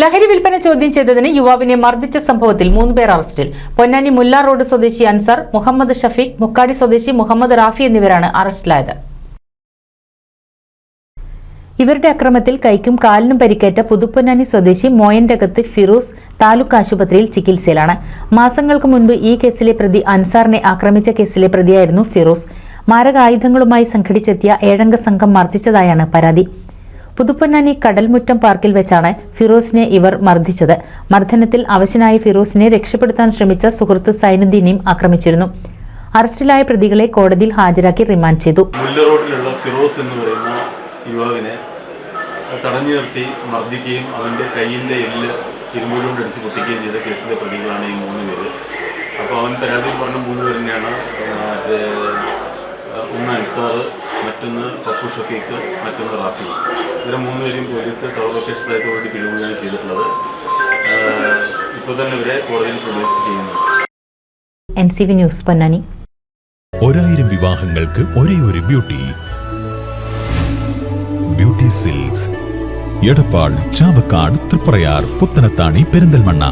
ലഹരി വിൽപ്പന ചോദ്യം ചെയ്തതിന് യുവാവിനെ മർദ്ദിച്ച സംഭവത്തിൽ മൂന്നുപേർ അറസ്റ്റിൽ. പൊന്നാനി മുല്ല റോഡ് സ്വദേശി അൻസാർ മുഹമ്മദ് ഷഫീഖ് മുക്കാടി സ്വദേശി മുഹമ്മദ് റാഫി എന്നിവരാണ് അറസ്റ്റിലായത്. ഇവരുടെ അക്രമത്തിൽ കൈക്കും കാലിനും പരിക്കേറ്റ പുതുപ്പൊന്നാനി സ്വദേശി മോയന്റകത്ത് ഫിറൂസ് താലൂക്ക് ആശുപത്രിയിൽ ചികിത്സയിലാണ്. മാസങ്ങൾക്ക് മുൻപ് ഈ കേസിലെ പ്രതി അൻസാറിനെ ആക്രമിച്ച കേസിലെ പ്രതിയായിരുന്നു ഫിറൂസ്. മാരകായുധങ്ങളുമായി സംഘടിച്ചെത്തിയ ഏഴംഗ സംഘം മർദ്ദിച്ചതായാണ് പരാതി. പുതുപ്പൊന്നാനി കടൽമുറ്റം പാർക്കിൽ വെച്ചാണ് ഫിറോസിനെ ഇവർ മർദ്ദിച്ചത്. മർദ്ദനത്തിൽ അവശനായ ഫിറോസിനെ രക്ഷപ്പെടുത്താൻ ശ്രമിച്ച സുഹൃത്ത് സൈനുദ്ദീനെയും ആക്രമിച്ചിരുന്നു. അറസ്റ്റിലായ പ്രതികളെ കോടതിയിൽ ഹാജരാക്കി റിമാൻഡ് ചെയ്തു. റോഡിലുള്ള ഫിറോസ് എന്ന് പറയുന്ന യുവാവിനെ തടഞ്ഞു നിർത്തി മർദ്ദിക്കുകയും അവന്റെ കയ്യിന്റെ എല്ല് ഇരുമ്പുകൊണ്ട് അടിച്ച് പൊട്ടിക്കുകയും ചെയ്ത കേസിലെ പ്രതികളാണ് ഈ മൂന്ന് പേര്. അപ്പോൾ അവൻ പരാതിയിൽ പറഞ്ഞ മൂന്ന് പേര് തന്നെയാണ് മറ്റേ ഒന്ന് അൻസാർ മറ്റൊന്ന് പപ്പു ഷഫീഖ് മറ്റൊന്ന് റാഫി. ഇവരെ മൂന്ന് പേരെയും പോലീസ് ടവർ വേണ്ടി പിടികൂടുകയാണ് ചെയ്തിട്ടുള്ളത്. ഇപ്പോൾ തന്നെ ഇവരെ കോടതിയിൽ പ്രൊഡ്യൂസ് ചെയ്യുന്നു. N C V news Ponnani. ഒരായിരം വിവാഹങ്ങൾക്ക് ഒരേ ഒരു beauty. Beauty silks. Edappal Chavakkad Triprayar Puthanathani Perinthalmanna.